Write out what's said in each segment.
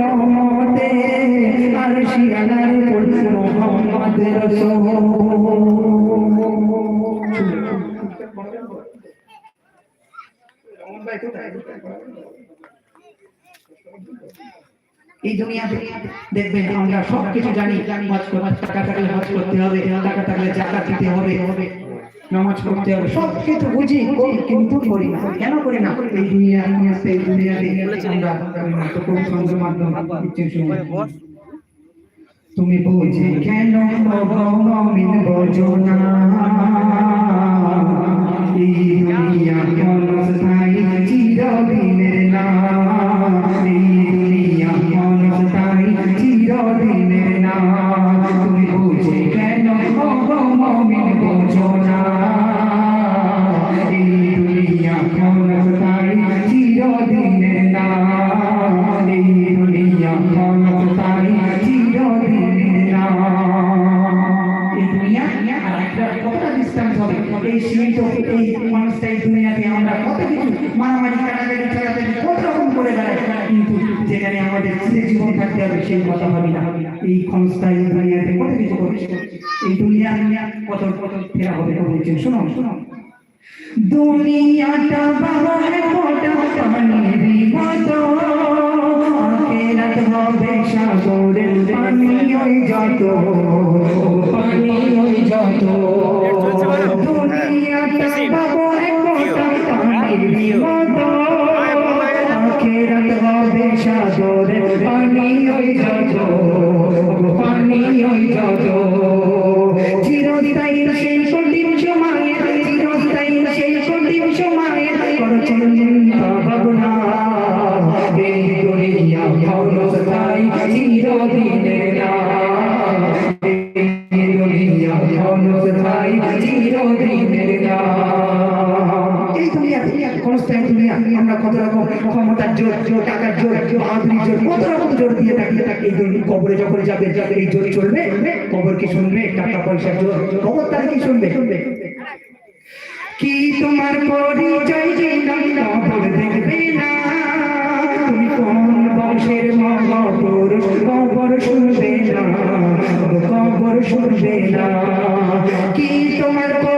রহমতে আর শিয়ানার উপর মোহাম্মদ এই দুনিয়াতে দেখবেন আমরা সব কিছু জানি, হজ করতে টাকা থাকলে করতে হবে টাকা থাকলে জাকাত দিতে হবে। নামাজ পড়তে হবে। সব কিছু বুঝি কিন্তু করি না। কেন করি না? এই দুনিয়া দুনিয়াতে আমরা তো মাধ্যমে তুমি বুঝে কেন মমিন বোঝো না? এই দুনিয়া ক্ষণস্থায়ী চিরদিনের না। কথা ভাবি এই দুনিয়াতে কত কিছু করছে? এই দুনিয়া কত কত ফেরা হবে বলছেন শুনো শুনো। দুনিয়াটা বাবা মোটা পানির মতো আখেরাত হবে সাগরের পানি ওই যত পানি ওই যত। দুনিয়াটা বাবা মোটা পানির মতো হবে সাগরের পানি ওই যত পানি ওই যত কবরে যখন যাবে, এই জোর চলবে? কবর কি শুনবে? টাকা জোর। কবর তার কি শুনবে? কি তোমার শুনবে না। কি তোমার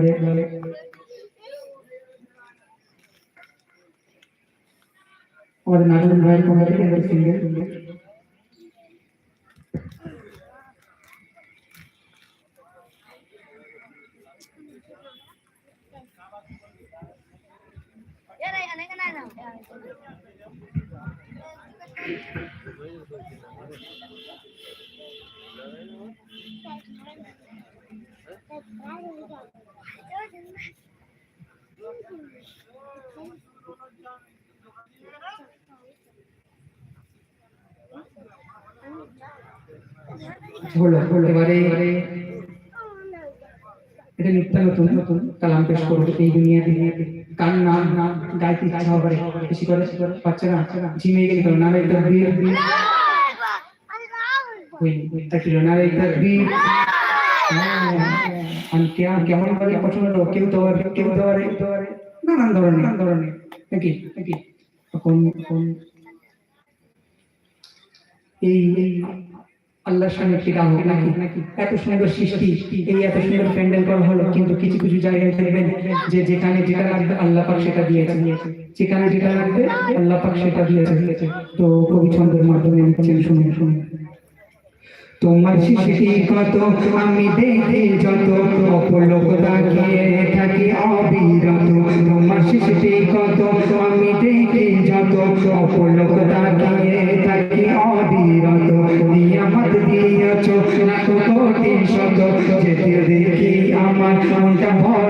বলে বলে আমাদের নাটক ভাইয়ের কোন থেকে সিঙ্গেল Yan হলো এবারে এটা নিত্য নতুন নতুন কালাম পেশ করব এই দুনিয়া দুনিয়াতে। কার নাম নাম গাইতে ইচ্ছা হবে? বেশি করে বাচ্চারা ঝিমিয়ে গেলে তকবীর। ওই একটু আর কেমন কেউ তো কেউ তো নানান ধরনের। নানান ধরনের। এই আল্লাহর সামনে ফিরা হোক নাকি? এত সুন্দর সৃষ্টি, এই এত সুন্দর প্যান্ডেল করা হলো, কিন্তু কিছু কিছু জায়গায় দেখবেন যে যেখানে যেটা লাগবে আল্লাহ পাক সেটা দিয়েছে। যেখানে যেটা লাগবে আল্লাহ পাক সেটা দিয়েছে। তো কবি ছন্দের মাধ্যমে লিখছেন শুনুন শুনুন। তোমার সৃষ্টি কত, আমি দেখি যত, অপলোক তাকিয়ে থাকি অবিরত। তোমার সৃষ্টি কত, আমি দেখি যত, অপলোক তাকিয়ে থাকি অবিরত। কোটি শত যেতে দেখি আমার মনটা ভরে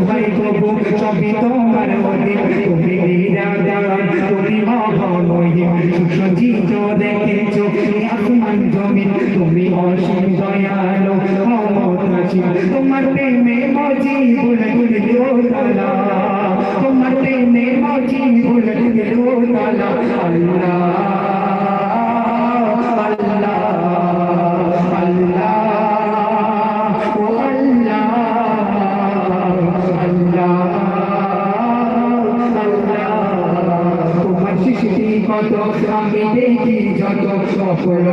হয় প্রভু সবই তোমার অধীন তুমি নিরাদান তুমি মহামহিম সুসজ্জিত দেখেছ আসমান জমিন তুমি অসীম দয়ালু ক্ষমতাশীল তোমার প্রেমে মজি ভুল ভুল তালা তোমার প্রেমে মজি ভুল ভুল তালা আল্লাহ সফল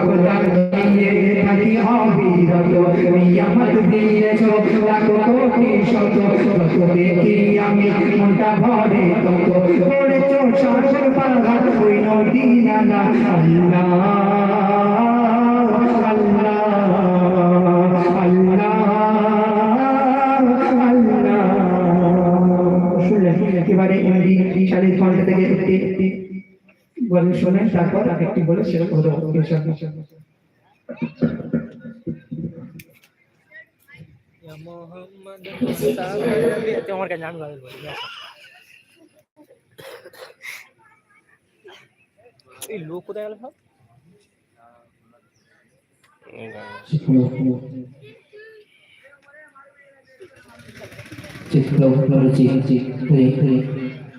দিয়ে থাকি অবিরত নিয়ামত দিয়েছ লাখ কোটি শত যত দেখি আমি মনটা ভরে তত করেছ আল্লাহ আল্লাহ শোনেন তারপর আর একটি বলে সেটা হলো ইনশাআল্লাহ তোমার কাছে আমি গাড়ি বলি এই লোক কোথায় গেল সব? ঠান্ডার সময় আর কত পবিত্র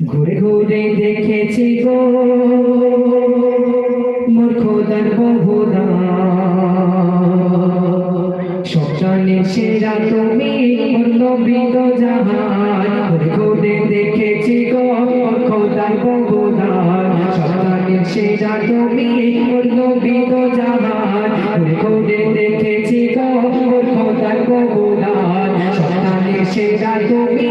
ঘুরে ঘুরে দেখেছি গো মোর খোদার বহুদা সবজানে সেরা তুমি মোর জাহান ঘুরে ঘুরে দেখেছি গো মোর খোদার বহুদা সবজানে সেরা তুমি নবী জাহান ঘুরে ঘুরে দেখেছি গো মোর খোদার বহুদা সবজানে সেরা তুমি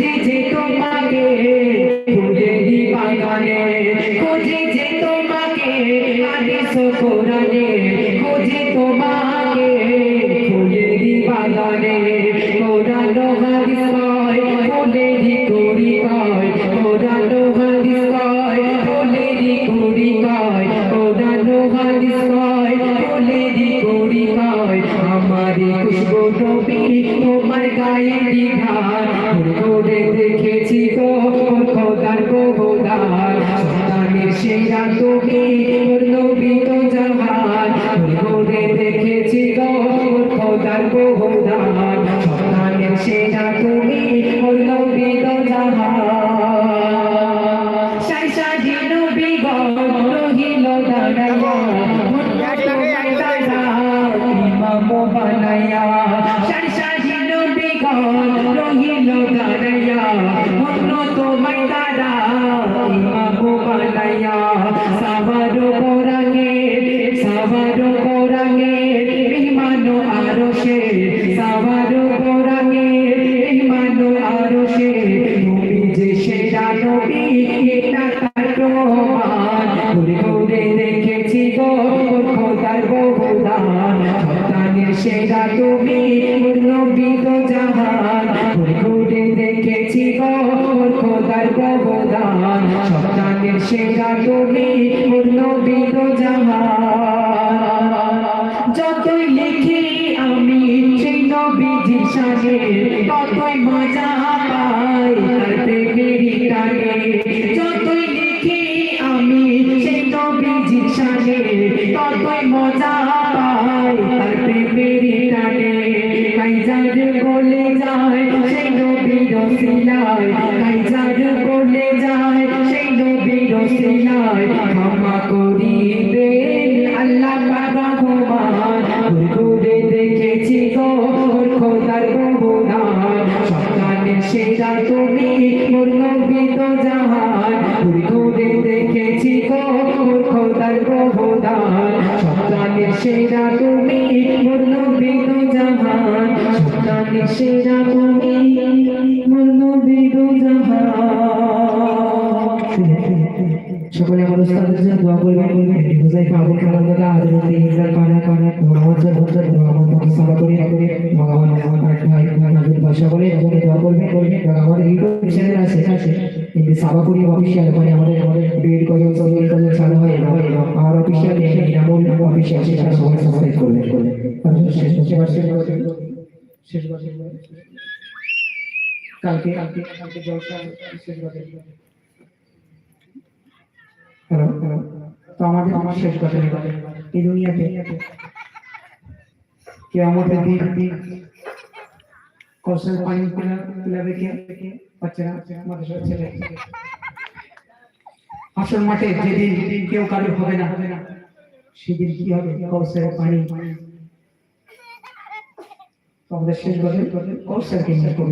দেখেছি তো খোদার গোদার সন্তানের সেরা ওর নবী তো জাহান করে দেখেছি তো খোদার গোদার সেরা তুমি নবী তো জাহান। সাই সাজি নবী গো রহিল ইমাম বানাইয়া সাই সাজি নবী গো রহিল দাঁড়াইয়া মগ্ন তোমায় তারা ইমাম বানাইয়া সাজে ততই মজা পাই, তার প্রেমেরই টানে যতই লিখি আমি সেই নবীজি সাজে ততই মজা পাই, তার প্রেমেরই টানে কাইজার বলে যায়, সেই নবীর সিলাই কাইজার বলে যায়, সেই নবীর সিলাই ক্ষমা করিবেন হুজাইফা আবুল কালাম দাদা হযরত ইমরান পানা পানা মুহাম্মদ হযরত মুহাম্মদ সাল্লাল্লাহু আলাইহি ওয়া সাল্লাম ভগবান আমার ভাই ভাই নাজুল ভাই সকলে এজন্য দোয়া করবেন করবেন আমাদের ইউটিউব চ্যানেল আছে আছে কিন্তু সাবাকুরি অফিসিয়াল মানে আমাদের আমাদের বিএড কলেজ কলেজ কলেজ চালু হয় এবং আর অফিসিয়াল নামুল অফিসিয়াল সেটা সবাই সাবস্ক্রাইব করবেন করবেন শেষ বছর শেষ বছর কালকে কালকে কালকে জলসা শেষ বছর হ্যালো হ্যালো তো আমাদের আমার শেষ কথা এই দুনিয়াতে কে আমাদের দিন কৌশল পানি পিলাবে কে? বাচ্চারা আমাদের সব ছেলে। আসল মাঠে যেদিন কেউ কারও হবে না হবে না সেদিন কি হবে? কৌশল পানি। তো আমাদের শেষ কথা কৌশল কেন্দ্র করবে?